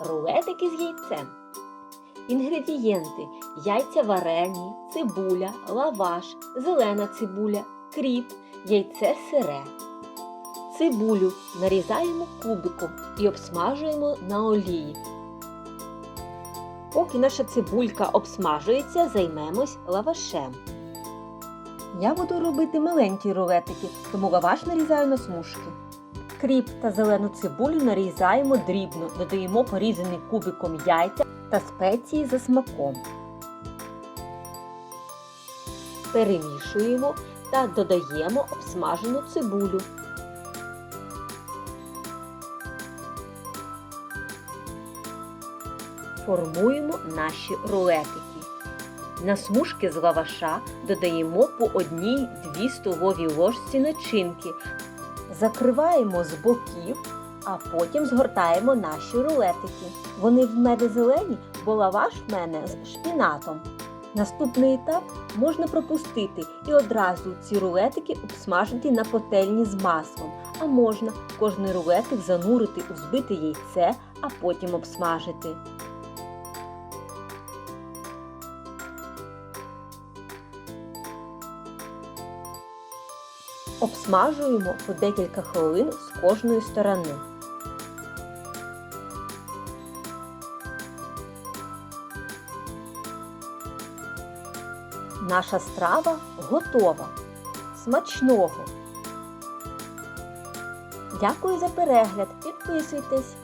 Рулетики з яйцем. Інгредієнти: яйця варені, цибуля, лаваш, зелена цибуля, кріп, яйце сире. Цибулю нарізаємо кубиком і обсмажуємо на олії. Поки наша цибулька обсмажується, займемось лавашем. Я буду робити маленькі рулетики, тому лаваш нарізаю на смужки. Кріп та зелену цибулю нарізаємо дрібно, додаємо порізаний кубиком яйця та спеції за смаком. Перемішуємо та додаємо обсмажену цибулю. Формуємо наші рулетики. На смужки з лаваша додаємо по одній-дві столові ложці начинки. Закриваємо з боків, а потім згортаємо наші рулетики. Вони в мене зелені, бо лаваш в мене з шпінатом. Наступний етап можна пропустити і одразу ці рулетики обсмажити на пательні з маслом. А можна кожний рулетик занурити у збите яйце, а потім обсмажити. Обсмажуємо по декілька хвилин з кожної сторони. Наша страва готова. Смачного! Дякую за перегляд! Підписуйтесь!